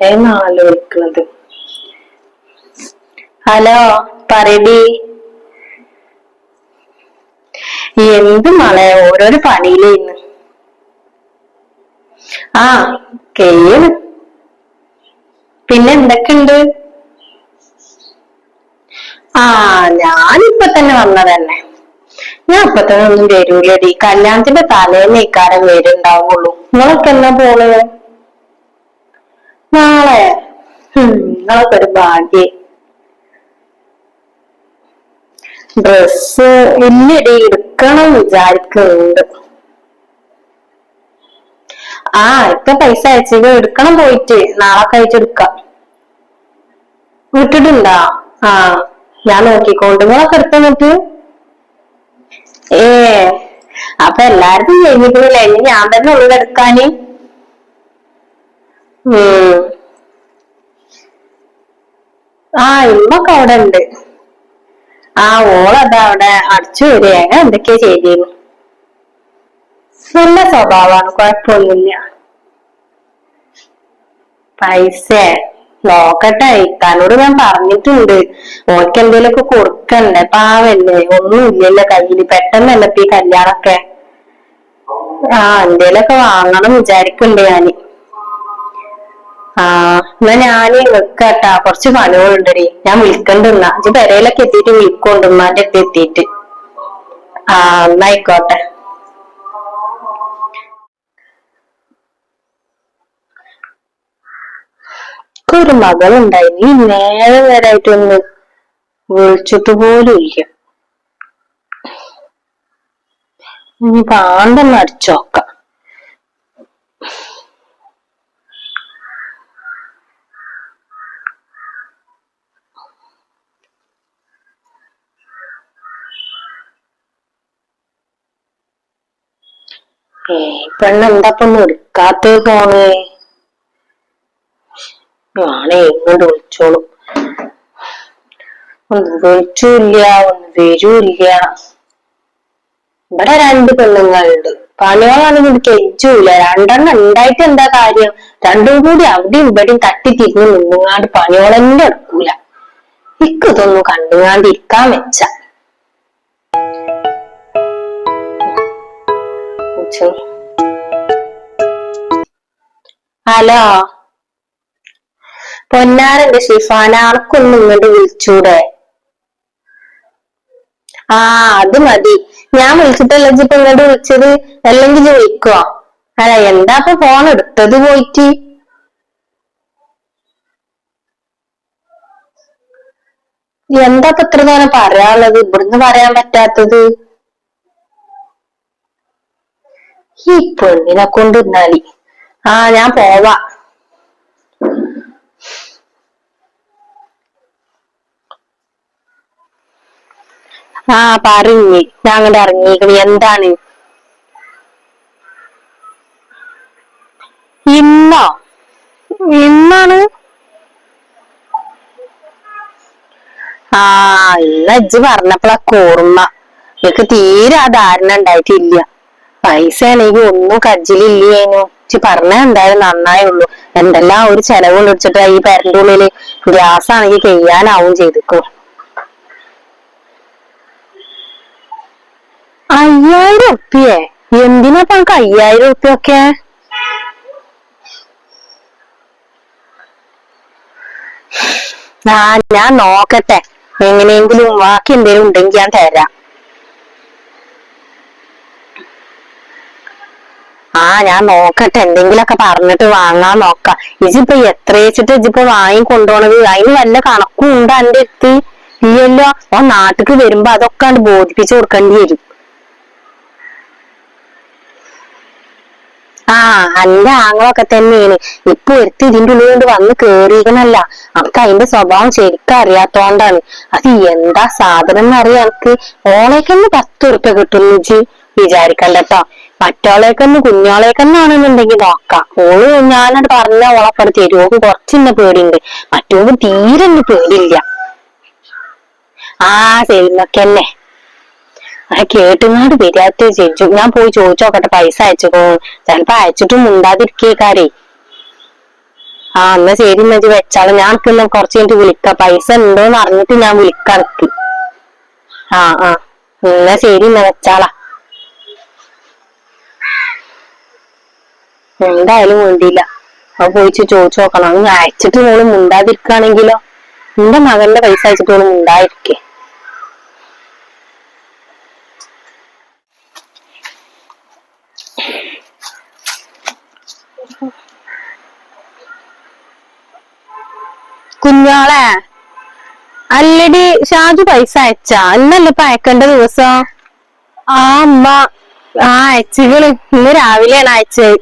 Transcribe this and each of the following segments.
നിന്നാണല്ലോ വിളിക്കുന്നത് ഹലോ പറയടി. എന്ത് മളെ ഓരോരോ പണിയിലേന്ന് ആ കെയ്യാണ് പിന്നെ എന്തൊക്കെയുണ്ട്? ആ ഞാനിപ്പൊ തന്നെ വന്നതന്നെ ഞാൻ ഇപ്പൊ തന്നെ ഒന്നും വരൂലടി. കല്യാണത്തിന്റെ തലേന്ന് ഇക്കാരം വരുണ്ടാവുള്ളൂ. നിങ്ങളൊക്കെ എന്നാ പോണത്? നാളെ. ഒരു ഭാഗ്യ. ഡ്രസ് ഇല്ലടി എടുക്കണം വിചാരിക്കുന്നുണ്ട്. ആ ഇപ്പൊ പൈസ അയച്ചത് എടുക്കണം പോയിട്ട്. നാളെ കഴിച്ചെടുക്കാം വിട്ടിട്ടുണ്ട? ആ ഞാൻ നോക്കിക്കോണ്ട്. നിങ്ങളൊക്കെ എടുത്തന്നിട്ട് ഏ അപ്പൊ എല്ലാരും കഴിഞ്ഞിട്ടില്ലേ ഇനി ഞാൻ തന്നെ ഉള്ളത് എടുക്കാന്. ഉം ആ ഇമ്മൊക്കെ അവിടെ ഉണ്ട് ആ ഓളതാ അവിടെ അടിച്ചു വരിക. അങ്ങനെ എന്തൊക്കെയാ ചെയ്തിരുന്നു നല്ല സ്വഭാവമാണ് കുഴപ്പമൊന്നുമില്ല. പൈസ. നോക്കട്ടെ ഇക്കാനോട് ഞാൻ പറഞ്ഞിട്ടുണ്ട്. ഓർക്ക് എന്തേലൊക്കെ കൊടുക്കണ്ടേ? പാവല്ലേ ഒന്നും ഇല്ലല്ലോ കയ്യിൽ. പെട്ടെന്നല്ല ഇപ്പൊ ഈ കല്യാണൊക്കെ ആ എന്തേലൊക്കെ വാങ്ങണം വിചാരിക്കണ്ടേ ഞാൻ. ആ എന്നാ ഞാൻ വെക്കട്ടാ കുറച്ച് പണികളുണ്ടടി. ഞാൻ വിളിക്കണ്ടെന്നാ. ഇജ്ജ് പെരയിലൊക്കെ എത്തിയിട്ട് വിളിക്കോണ്ട് ഉമ്മാന്റെ അടുത്ത് എത്തിയിട്ട് ആ എന്നായിക്കോട്ടെ ഒരു മകളുണ്ടായി. നീ നേരെ നേരായിട്ടൊന്ന് വിളിച്ചിട്ട് പോലും ഇല്ല. ഇനി പാണ്ടൊന്ന് അടിച്ചോക്കാം ഏ എന്താപ്പൊന്നും എടുക്കാത്തേ പോണേ ആണേ ഇങ്ങോട്ട് വിളിച്ചോളും. ഒന്ന് വിളിച്ചില്ല ഒന്ന് വരൂല്ല ഇവിടെ രണ്ട് പെണ്ണുങ്ങളുണ്ട്. പണികളാണെങ്കിൽ കെഞ്ചൂല. രണ്ടെണ്ണം ഉണ്ടായിട്ട് എന്താ കാര്യം? രണ്ടും കൂടി അവിടെയും ഇവിടെയും തട്ടി തിരിഞ്ഞ് നിന്നുങ്ങാണ്ട് പണിയോളെന്നെ എടുക്കൂല. ഇക്ക് ഇതൊന്നും കണ്ടുങ്ങാണ്ട് ഇരിക്കാൻ വെച്ച. ഹലോ? പൊന്നാരന്റെ ഷിഫാന ആൾക്കൊന്നും ഇങ്ങോട്ട് വിളിച്ചൂടെ? ആ അത് മതി. ഞാൻ വിളിച്ചിട്ടല്ല ഇപ്പൊ ഇങ്ങോട്ട് വിളിച്ചത്? അല്ലെങ്കിൽ ചോദിക്കോ അല്ല എന്താ ഇപ്പൊ ഫോൺ എടുത്തത് പോയിട്ട്? എന്താ ഇപ്പൊ ഇത്ര നേരം പറയാനുള്ളത്? ഇവിടുന്ന് പറയാൻ പറ്റാത്തത്? ഈ പെണ്ണിനെ കൊണ്ട് ഇന്നാലി ആ ഞാൻ പോവാ. ആ പറഞ്ഞ് ഞാൻ അങ്ങോട്ട് ഇറങ്ങിക്കണി എന്താണ്? ഇന്നോ? ഇന്നാണ്? ആ ഇന്ന് അജ്ജ് പറഞ്ഞപ്പോളാ കോർമ്മ. എനിക്ക് തീരെ ആ ധാരണ ഉണ്ടായിട്ടില്ല. പൈസ ആണെങ്കിൽ ഒന്നും കജ്ജിലില്ലേനു. ഇജ്ജ് പറഞ്ഞാൽ എന്തായാലും നന്നായുള്ളൂ എന്തെല്ലാം ഒരു ചെലവ് വിളിച്ചിട്ട് ഈ പേരന്റെ ഉള്ളിൽ ഗ്യാസ് ആണെങ്കിൽ കഴിയാനാവും ചെയ്തിക്കോ. അയ്യായിരം ഉറുപ്പിയെ? എന്തിനാ ഇപ്പൊ അനക്ക് അയ്യായിരം ഉറുപ്പിയൊക്കെ ഞാൻ നോക്കട്ടെ. എങ്ങനെയെങ്കിലും ബാക്കി എന്തെങ്കിലും ഉണ്ടെങ്കിൽ ഞാൻ തരാം. ആ ഞാൻ നോക്കട്ടെ എന്തെങ്കിലുമൊക്കെ പറഞ്ഞിട്ട് വാങ്ങാൻ നോക്കാം. ഇജിപ്പൊ എത്ര വെച്ചിട്ട് ഇജിപ്പോ വാങ്ങി കൊണ്ടുപോണത്? അതിന് വല്ല കണക്കും ഉണ്ട് എന്റെ അടുത്ത്? ഇല്ലല്ലോ. ഓ നാട്ടിക്ക് വരുമ്പോ അതൊക്കെ ബോധിപ്പിച്ചു കൊടുക്കേണ്ടി വരും. ആ അന്റെ ആങ്ങളൊക്കെ തന്നെയാണ്. ഇപ്പൊ ഒരുത്തി ഇതിന്റെ ഉള്ളിൽ കൊണ്ട് വന്ന് കേറിയിരിക്കണല്ല. നമുക്ക് അതിന്റെ സ്വഭാവം ശരിക്കും അറിയാത്തോണ്ടാണ്. അത് എന്താ സാധനം എന്നറിയാം എനിക്ക് ഓളേക്കന്ന് പത്ത് ഉറുപ്പ്യ കിട്ടുന്നു വിചാരിക്കണ്ടട്ടോ മറ്റോളേക്കന്ന് കുഞ്ഞാളേക്കന്നാണെന്നുണ്ടെങ്കിൽ നോക്കാം. ഓൾ ഞാനത് പറഞ്ഞ ഓളപ്പണ തരും. ഓക്ക് കുറച്ചെന്നെ പേടിയുണ്ട്. മറ്റോക്ക് തീരെ ഒന്ന് പേടിയില്ല. ആ സെൽമക്കന്നെ ആ കേട്ടുങ്ങാട് വരാത്ത ചേച്ചു ഞാൻ പോയി ചോദിച്ചോക്കട്ടെ. പൈസ അയച്ചോ ചിലപ്പോ അയച്ചിട്ടും മുണ്ടാതിരിക്കേക്കാരേ. ആ എന്നാ ശരി എന്നാ വെച്ചാളെ. ഞാൻ കുറച്ച് കഴിഞ്ഞിട്ട് വിളിക്കാം. പൈസ ഉണ്ടോന്ന് അറിഞ്ഞിട്ട് ഞാൻ വിളിക്കാം ആ ആ. എന്നാ ശരി എന്നാ വെച്ചാളാ. എന്തായാലും വേണ്ടിയില്ല അത് പോയിച്ച് ചോദിച്ചു നോക്കണം. അങ്ങ് അയച്ചിട്ട് മോൾ മുണ്ടാതിരിക്കാണെങ്കിലോ നിന്റെ മകന്റെ പൈസ അയച്ചിട്ട് മോൾ മുണ്ടായിരിക്കേ കുഞ്ഞോളെ അല്ലടി ഷാജു പൈസ അയച്ചാ? അന്നല്ല ഇപ്പൊ അയക്കേണ്ട ദിവസം? ആ അമ്മ. ആ അയച്ചുകൾ ഇന്ന് രാവിലെയാണ് അയച്ചത്.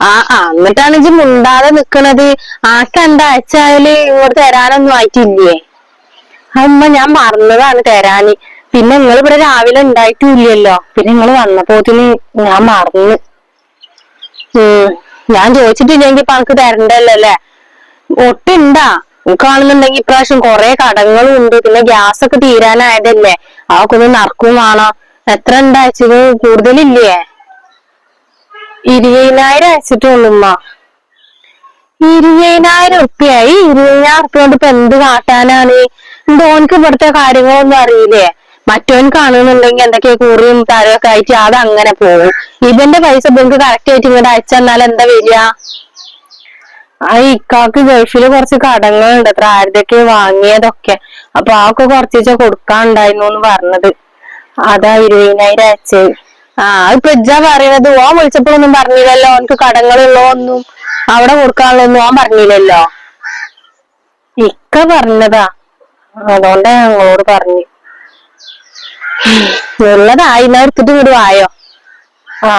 ആ ആ എന്നിട്ടാണ് ഇജ്ജ് മുണ്ടാതെ നിക്കണത്. ആക്ക് എന്താ അയച്ചാൽ ഇങ്ങോട്ട് തരാനൊന്നും ആയിട്ടില്ലേ? അമ്മ ഞാൻ മറന്നതാണ് തരാന്. പിന്നെ നിങ്ങൾ ഇവിടെ രാവിലെ ഉണ്ടായിട്ടും ഇല്ലല്ലോ പിന്നെ നിങ്ങൾ വന്നപ്പോത്തിന് ഞാൻ മറന്നു. ഞാൻ ചോദിച്ചിട്ടില്ലെങ്കിൽ ഇപ്പൊ അനക്ക് തരണ്ടല്ലോ അല്ലെ? ഒട്ടുണ്ടാ. കാണുന്നുണ്ടെങ്കിൽ ഇപ്രാവശ്യം കൊറേ കടങ്ങളും ഉണ്ട്. പിന്നെ ഗ്യാസ് ഒക്കെ തീരാനായതല്ലേ. അതൊക്കെ ഒന്ന് നറക്കും വേണം. എത്ര ഉണ്ടാച്ചത് കൂടുതലില്ലേ? ഇരുപതിനായിരം അയച്ചിട്ടുള്ളൂ ഉമ്മ. ഇരുപതിനായിരം ഉറുപ്പ്യായി. ഇരുപതിനായിരം ഉറുപ്പ്യ കൊണ്ട് ഇപ്പൊ എന്ത് കാട്ടാനാണ്? ഓനക്ക് ഇവിടുത്തെ കാര്യങ്ങളൊന്നും അറിയില്ലേ? മറ്റോൻ കാണുന്നുണ്ടെങ്കിൽ എന്തൊക്കെ കുറിയും താരമൊക്കെ ആയിട്ട് അത് അങ്ങനെ പോകും. ഇവന്റെ പൈസ ഇവർക്ക് കറക്റ്റ് ആയിട്ട് ഇങ്ങോട്ട് അയച്ചെന്നാൽ എന്താ വരിക? ആ ഇക്കാക്ക് ഗൾഫിൽ കുറച്ച് കടങ്ങളുണ്ട്. അത്ര ആരുടെയൊക്കെ വാങ്ങിയതൊക്കെ. അപ്പൊ ആ ഒക്കെ കുറച്ച് കൊടുക്കാണ്ടായിരുന്നു എന്ന് പറഞ്ഞത്. അതാ ഇരുപതിനായിരം അയച്ചത്. ആ ഇപ്പൊ ഇജ്ജാ പറയണത് ഓൻ വിളിച്ചപ്പോഴൊന്നും പറഞ്ഞില്ലല്ലോ. ഓനക്ക് കടങ്ങളുള്ളോ ഒന്നും അവിടെ കൊടുക്കാനുള്ളൊന്നും ഓൻ പറഞ്ഞില്ലല്ലോ. ഇക്ക പറഞ്ഞതാ. അതുകൊണ്ടാ ഞങ്ങളോട് പറഞ്ഞു. ഉള്ളതായി. ഞാൻ എടുത്തിട്ട് ഇങ്ങോട്ട് വായോ? ആ.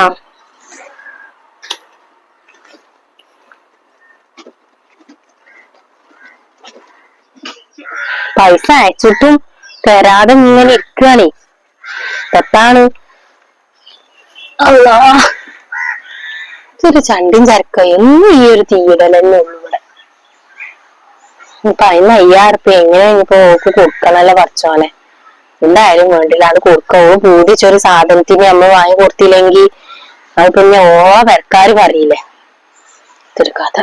പൈസ അയച്ചിട്ടും തരാതെ ഇങ്ങനെ ഇരിക്കുകയാണേ തെറ്റാണ്. ഇതൊരു ചണ്ടും ചരക്ക എന്നും ഈ ഒരു തീയിടലെന്നെ ഉള്ളു ഇവിടെ. ഇപ്പൊ അതിന് അയ്യാറുപ്പ എങ്ങനെ ഇനിയിപ്പോ ഓക്ക് കൊടുക്കണല്ലോ പറിച്ചോനെ എന്തായാലും വേണ്ടില്ല. അത് കൊടുക്കോ. ഓ പൂതിച്ചൊരു സാധനത്തിന് നമ്മൾ വാങ്ങി കൊടുത്തില്ലെങ്കിൽ അത് പിന്നെ ഓ വരക്കാര് പറയില്ലേ? ഇതൊരു കഥ.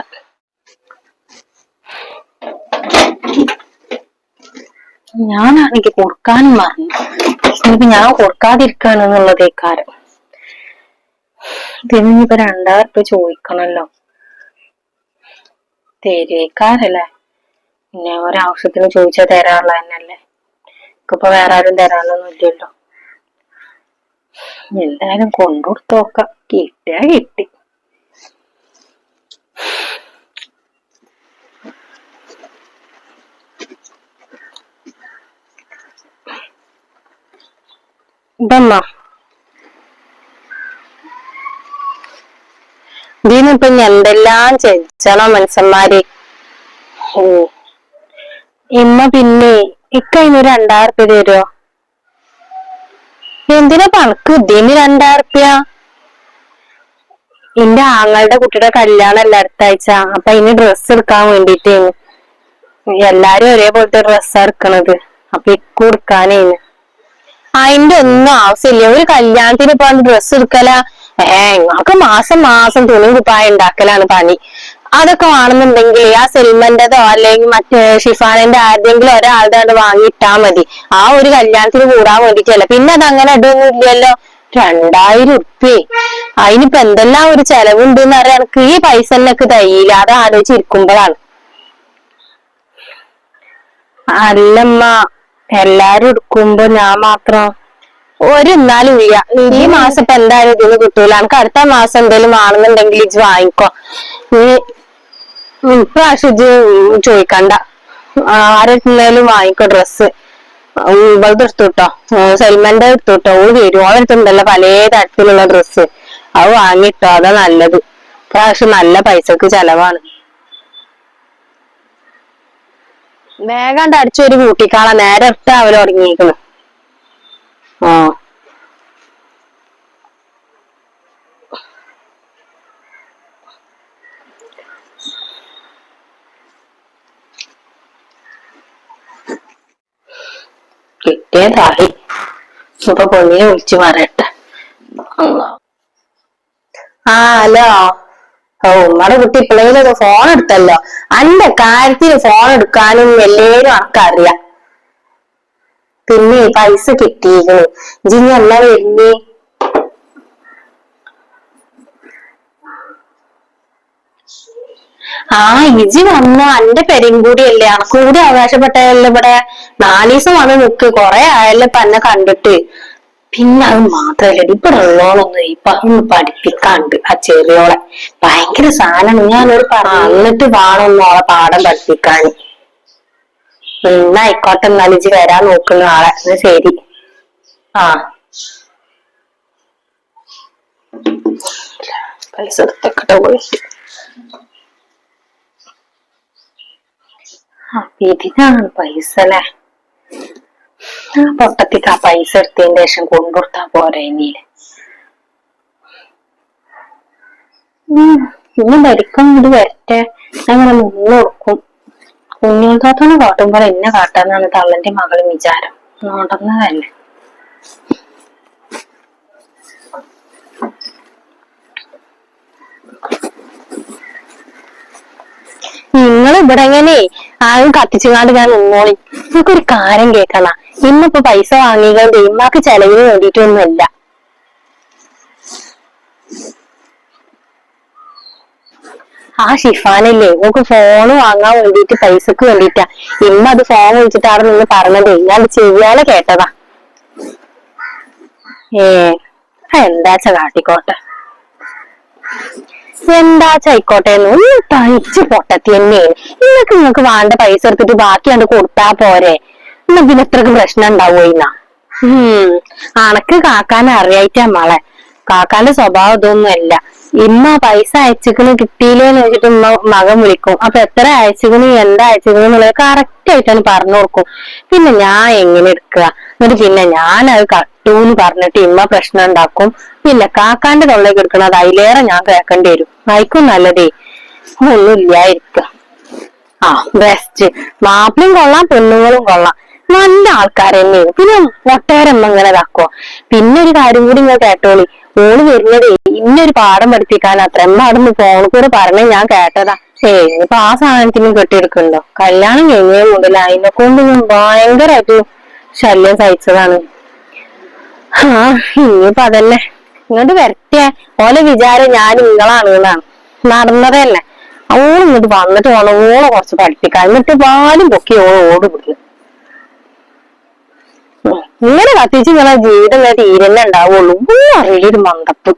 ഞാനാണെങ്കിൽ കൊടുക്കാനും മറന്നു. ഇനിയിപ്പോ ഞാൻ കൊടുക്കാതിരിക്കാണെന്നുള്ളതേ കാരം ഇതിനിപ്പോ രണ്ടായിരം ചോദിക്കണല്ലോ. തരേക്കാരല്ലേ? പിന്നെ ഒരാവശ്യത്തിന് ചോദിച്ചാൽ തരാനുള്ള തന്നെയല്ലേ ഇപ്പൊ വേറെ ആരും തരാനൊന്നും ഇല്ലല്ലോ. എന്തായാലും കൊണ്ടുകൊടുത്തോക്ക. കിട്ടിയാ കിട്ടി. ഇതമ്മ ഇതിനിപ്പൊ എന്തെല്ലാം ചെച്ചണം മനുഷ്യന്മാര്? ഓ. ഇമ്മ പിന്നെ ഇക്കഴിഞ്ഞ രണ്ടായിരം രൂപ തരുമോ എന്തിനാ പണക്ക് ഇതിന് രണ്ടായിരം ഉറുപ്പ്യ? എന്റെ ആങ്ങളുടെ കുട്ടിയുടെ കല്യാണം അല്ല അടുത്ത ആഴ്ച. അപ്പൊ അതിന് ഡ്രസ്സ് എടുക്കാൻ വേണ്ടിട്ടേന് എല്ലാരും ഒരേപോലത്തെ ഡ്രസ്സാ എടുക്കണത്. അപ്പൊ ഇക്ക് കൊടുക്കാനേന്. അതിന്റെ ഒന്നും ആവശ്യമില്ല. ഒരു കല്യാണത്തിന് ഇപ്പൊ ഡ്രസ്സ് എടുക്കല? ഏ ഞങ്ങൾക്ക് മാസം മാസം തുണി കുപ്പായ ഉണ്ടാക്കലാണ് പണി. അതൊക്കെ വേണമെന്നുണ്ടെങ്കിൽ ആ സെൽമന്റെതോ അല്ലെങ്കിൽ മറ്റേ ഷിഫാനന്റെ ആരുടെങ്കിലും ഒരാളുടെ അത് വാങ്ങിയിട്ടാ മതി. ആ ഒരു കല്യാണത്തിന് കൂടാൻ വേണ്ടിട്ടല്ല പിന്നെ അത് അങ്ങനെ ഇടൊന്നും ഇല്ലല്ലോ. രണ്ടായിരം ഉറുപ്പ്യേ. അതിനിപ്പോ എന്തെല്ലാം ഒരു ചെലവുണ്ട് എന്ന് പറയാൻ എനിക്ക് ഈ പൈസ എന്നൊക്കെ തയ്യില്ല അത് ആലോചിച്ചിരിക്കുമ്പോഴാണ്. അല്ലമ്മ എല്ലാരും എടുക്കുമ്പോ ഞാൻ മാത്രം ഒരു എന്നാലും ഇല്ല. ഈ മാസം ഇപ്പൊ എന്തായാലും ഇതിന് കിട്ടൂല. എനിക്ക് അടുത്ത മാസം എന്തെങ്കിലും വാങ്ങുന്നുണ്ടെങ്കിൽ ഇത് വാങ്ങിക്കോ. നീ ഇപ്രാവശ്യം ഇജ്ജ് ചോദിക്കണ്ട. ആരെടുത്തുന്നാലും വാങ്ങിക്കോ ഡ്രസ്സ് ഇവളത് എടുത്തുട്ടോ സൽമാന്റെ എടുത്തുട്ടോ ഓൾ വരും. ഓളെടുത്തുണ്ടല്ലോ പല തരത്തിലുള്ള ഡ്രസ്സ് അത് വാങ്ങിട്ടോ. അതാ നല്ലത്. ഇപ്രാവശ്യം നല്ല പൈസക്ക് ചെലവാണ്. വേഗം അടിച്ചൊരു കൂട്ടിക്കാളാ നേരെ ഇട്ട അവർ തുടങ്ങിയിരിക്കുന്നു ആ. കിട്ടിയതായി ഇപ്പൊ പൊന്നിനെ വിളിച്ചു പറയട്ടെ. ആ ഹലോ. ഓ ഉമ്മടെ കുട്ടി ഇപ്പോഴേലൊക്കെ ഫോൺ എടുത്തല്ലോ. അന്റെ കാര്യത്തിന് ഫോൺ എടുക്കാനും എല്ലാരും ആൾക്കറിയാം പിന്നെ പൈസ കിട്ടിയിരുന്നു ജിനി അല്ല വരുന്നേ. ആ ഇജി വന്ന. അന്റെ പെരും കൂടിയല്ലേ. അനക്കും കൂടി അവകാശപ്പെട്ടല്ലോ ഇവിടെ. നാലീസം വന്ന് നിക്ക്. കൊറേ ആയല്ലേ ഇപ്പൊ എന്നെ കണ്ടിട്ട്. പിന്നെ അത് മാത്രല്ല ഇപ്പൊ ഉള്ളോളൊന്നും ഇപ്പൊ ഒന്ന് പഠിപ്പിക്കാണ്ട് ആ ചെറിയോളെ. ഭയങ്കര സാധനം ഞാനൊരു പറഞ്ഞിട്ട് വേണം ഓളെ പാഠം പഠിപ്പിക്കാൻ. എന്നാ ആയിക്കോട്ടെ എന്നാലും ഇജി വരാൻ നോക്കുന്ന ആളെ എന്നാ ശരി. ആ. പൈസ ഇതിനാണ് പൈസ അല്ലേ? ആ പൊട്ടത്തിക്ക് ആ പൈസ എടുത്തതിന് ശേഷം കൊണ്ടുകൊടുത്താ പോരെ ഇനിയിൽ ഇനി മരിക്കാൻ കൂടി വരട്ടെ. അങ്ങനെ നിന്ന് കുഞ്ഞുതാത്തനെ കാട്ടുമ്പോൾ എന്നെ കാട്ടാന്നാണ് തള്ളന്റെ മകളും വിചാരം. നോട്ടുന്നതല്ലേ. നിങ്ങൾ ഇവിടെ എങ്ങനെ ആരും കത്തിച്ചുകാണ്ട് ഞാൻ നിന്നോളി. നിങ്ങൾക്കൊരു കാര്യം കേൾക്കണ ഇന്നിപ്പോ പൈസ വാങ്ങിക്കൊണ്ട് ഇമ്മാക്ക് ചെലവിന് വേണ്ടിയിട്ടൊന്നുമല്ല. ആ ഷിഫാനല്ലേ? നിങ്ങൾക്ക് ഫോൺ വാങ്ങാൻ വേണ്ടിയിട്ട് പൈസക്ക് വേണ്ടിട്ടാ. ഇമ്മ അത് ഫോൺ വിളിച്ചിട്ടാണ് നിന്ന് പറഞ്ഞതേ ഞാൻ ചെയ്യാതെ കേട്ടതാ. ഏ എന്താച്ച കാട്ടിക്കോട്ടെ? എന്താച്ച ആയിക്കോട്ടെ ഒന്ന് തയ്ച്ചു പൊട്ടത്തി തന്നെയാണ് നിങ്ങൾക്ക് നിങ്ങൾക്ക് വേണ്ട പൈസ എടുത്തിട്ട് ബാക്കി കണ്ട് കൊടുത്താ പോരെ. എന്നാ പിന്നെ ഇത്രക്ക് പ്രശ്നം ഉണ്ടാവുക ഉം അണക്ക് കാക്കാൻ അറിയായിട്ടാ മളെ. കാക്കാന്റെ സ്വഭാവം ഇതൊന്നും അല്ല. ഇമ്മ പൈസ അയച്ചിക്കണ് കിട്ടിയില്ലേന്ന് വെച്ചിട്ട് ഉമ്മ മകൻ വിളിക്കും. അപ്പൊ എത്ര അയച്ചിക്കണ് എന്താ അയച്ചിക്കണ് എന്നുള്ളത് കറക്റ്റ് ആയിട്ടാണ് പറഞ്ഞു കൊടുക്കും. പിന്നെ ഞാൻ എങ്ങനെ എടുക്കുക? എന്നിട്ട് പിന്നെ ഞാൻ അത് കട്ടൂന്ന് പറഞ്ഞിട്ട് ഇമ്മ പ്രശ്നം ഉണ്ടാക്കും. പിന്നെ കാക്കാന്റെ തൊള്ളേക്ക് എടുക്കണത് അതിലേറെ ഞാൻ കേൾക്കേണ്ടി വരും. അയക്കും നല്ലതേ. ഒന്നും ഇല്ലായിരിക്ക. ആ ബെസ്റ്റ് മാപ്പിളും കൊള്ളാം പെണ്ണുങ്ങളും കൊള്ളാം. നല്ല ആൾക്കാർ തന്നെയാണ്. പിന്നെ ഒട്ടേറെ ഇങ്ങനെ ഇതാക്കോ പിന്നെ ഒരു കാര്യം കൂടി ഇങ്ങനെ കേട്ടോളി. ഓൾ വരുന്നതേ ഇന്നൊരു പാഠം പഠിപ്പിക്കാൻ അത്ര പാടുന്നു ഫോൺ കൂടെ പറഞ്ഞ ഞാൻ കേട്ടതാ. ഏ ഇപ്പൊ ആ സാധനത്തിനും കെട്ടിയെടുക്കണ്ടോ കല്യാണം കഴിഞ്ഞ മുതൽ അതിനെ കൊണ്ട് ഞാൻ ഭയങ്കരമായിട്ട് ശല്യം സഹിച്ചതാണ്. ആ ഇനിയിപ്പൊ അതന്നെ ഇങ്ങോട്ട് വരട്ടെ. ഓലെ വിചാരം ഞാൻ നിങ്ങളാണ് എന്നാണ്. നടന്നതല്ലേ. ഓൾ ഇങ്ങോട്ട് വന്നിട്ട് വേണം ഓളെ കുറച്ച് പഠിപ്പിക്കാൻ. എന്നിട്ട് പാലും പൊക്കി ഓൾ ഓട് വിടുന്നു ഇങ്ങനെ കത്തിച്ച് നിങ്ങളെ ജീവിതം വരെ തീരന്നെ ഉണ്ടാവുള്ളൂ. ഒന്നും അറിയില്ല ഒരു മണ്ടപ്പ്.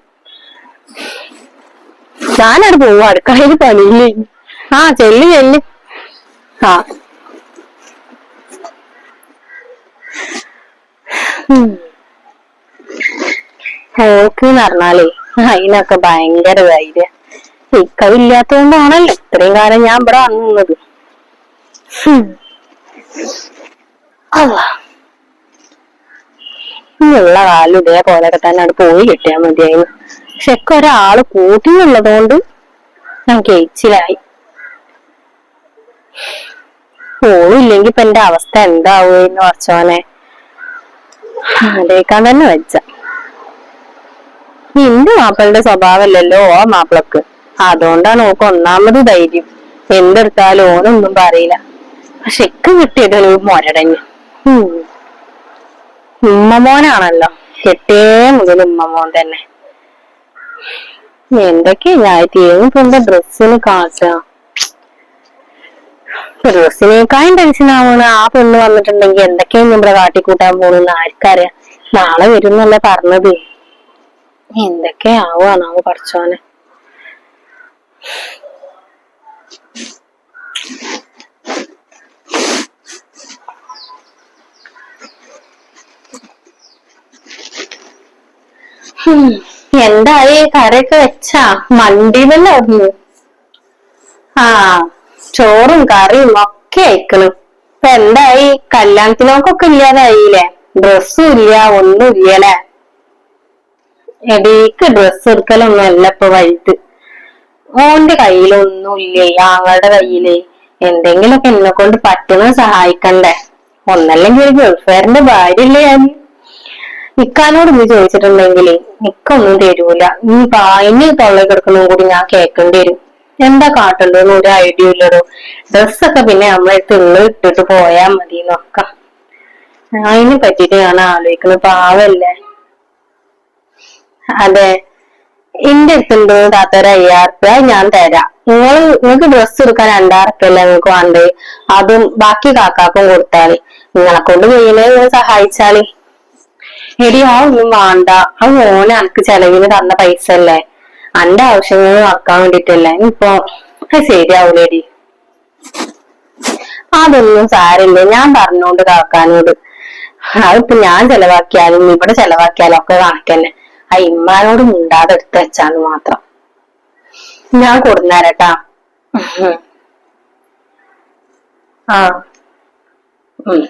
ഞാനവിടെ പോവാ അടുക്കളയിൽ പണിയില്ലേ ആ ചെല്ല് ചെല്ല്. ആ. ഉം. ഓക്ക് പറഞ്ഞാലേ അതിനൊക്കെ ഭയങ്കര ധൈര്യം. ഇക്കവില്ലാത്തോണ്ടാണല്ലോ ഇത്രയും കാലം ഞാൻ ഇവിടെ വന്നത്. ഹും. അള്ളാ. ഇനിയുള്ള കാലം ഇതേപോലെയൊക്കെ തന്നെ അവിടെ പോയി കിട്ടിയാൽ മതിയായിരുന്നു. പക്ഷെ ഒക്കെ ഒരാൾ കൂട്ടിയുള്ളതുകൊണ്ട് ഞാൻ കേച്ചിലായി ഓളില്ലെങ്കിൽ ഇപ്പൊ എന്റെ അവസ്ഥ എന്താവുമെന്ന് കുറച്ചോനെ ആലോചിക്കാൻ തന്നെ വെച്ച. നിന്റെ മാപ്പിളുടെ സ്വഭാവമല്ലല്ലോ ഓ മാപ്പിളക്ക്. അതുകൊണ്ടാണ് ഓക്ക് ഒന്നാമത് ധൈര്യം. എന്തെടുത്താലും ഓനൊന്നും പറയില്ല. പക്ഷെ എക്ക് കിട്ടിയതൊരു മൊരടഞ്ഞു. ഉമ്മമോനാണല്ലോ. കെട്ടിയേ മുതൽ ഉമ്മമോൻ തന്നെ. എന്തൊക്കെയാ ഞാൻ തീർന്നിപ്പോ എന്റെ ഡ്രസ്സിന് കാശാ. ഡ്രസ്സിനേക്കാളും ടെൻഷൻ ആവണ ആ പെണ്ണ് വന്നിട്ടുണ്ടെങ്കിൽ എന്തൊക്കെയാണ് നമ്മുടെ കാട്ടിക്കൂട്ടാൻ പോണെന്ന് ആർക്കറിയാം. നാളെ വരും എന്നല്ലേ പറഞ്ഞത് എന്തൊക്കെയാവാണാവോ പഠിച്ചോനെ എന്തായി? കറിയൊക്കെ വെച്ചാ? മണ്ടിന്നല്ലേ അവിടുന്ന് ആ ചോറും കറിയും ഒക്കെ അയക്കണം ഇപ്പൊ എന്തായി? കല്യാണത്തിനൊക്കെ ഇല്ലാതായില്ലേ? ഡ്രസ്സും ഇല്ല ഒന്നും ഇല്ലല്ലേ എടീക്ക് ഡ്രസ് എടുക്കലൊന്നും അല്ല ഇപ്പൊ വൈകിട്ട്. ഓന്റെ കയ്യിലൊന്നും ഇല്ലേ ആങ്ങളുടെ കയ്യിൽ. എന്തെങ്കിലുമൊക്കെ എന്നെ കൊണ്ട് പറ്റുന്നത് സഹായിക്കണ്ടേ? ഒന്നല്ലെങ്കിൽ ഒരു ഭാര്യ ഇല്ലേ ഞാൻ ഇക്കാനോട് നീ ചോദിച്ചിട്ടുണ്ടെങ്കിൽ നിക്കൊന്നും തരൂല. നീ പായന് തൊള്ള കിടക്കുന്നതും കൂടി ഞാൻ കേൾക്കേണ്ടി വരും. എന്താ കാട്ടണ്ടെന്ന് ഒരു ഐഡിയ ഇല്ലടോ. ഡ്രസ്സൊക്കെ പിന്നെ നമ്മളെ തിള്ളു ഇട്ടിട്ട് പോയാ മതി നോക്ക അതിനെ പറ്റിട്ട് ഞാൻ ആലോചിക്കുന്നത് പാവല്ലേ? അതെ. എന്റെ അടുത്തുണ്ട് താത്തൊരു അയ്യായിരം റുപ്യ ഞാൻ തരാം. നിങ്ങൾ നിങ്ങൾക്ക് ഡ്രസ്സ് എടുക്കാൻ രണ്ടായിരം റുപ്യ അല്ലേ നിങ്ങൾക്ക് വേണ്ടത്? അതും ബാക്കി കാക്കാക്കും കൊടുത്താളി നിങ്ങളെ കൊണ്ട് കഴിയുന്നത് സഹായിച്ചാലേ? എടി ആ ഒന്നും വേണ്ട. ആ മോനെ അനക്ക് ചെലവിന് തന്ന പൈസ അല്ലേ അന്റെ ആവശ്യങ്ങൾ നടക്കാൻ വേണ്ടിട്ടല്ലേ? ഇപ്പൊ അത് ശരിയാവൂലേടി. അതൊന്നും സാരില്ല ഞാൻ പറഞ്ഞോണ്ട് കാക്കാനോട്. അതിപ്പോ ഞാൻ ചെലവാക്കിയാലും ഇവിടെ ചെലവാക്കിയാലും ഒക്കെ കണക്കന്നെ. ആ ഇമ്മാനോട് മുണ്ടാതെ എടുത്ത് വെച്ചാന്ന് മാത്രം. ഞാൻ കൊടുന്നേരട്ടാ. ആ. ഉം.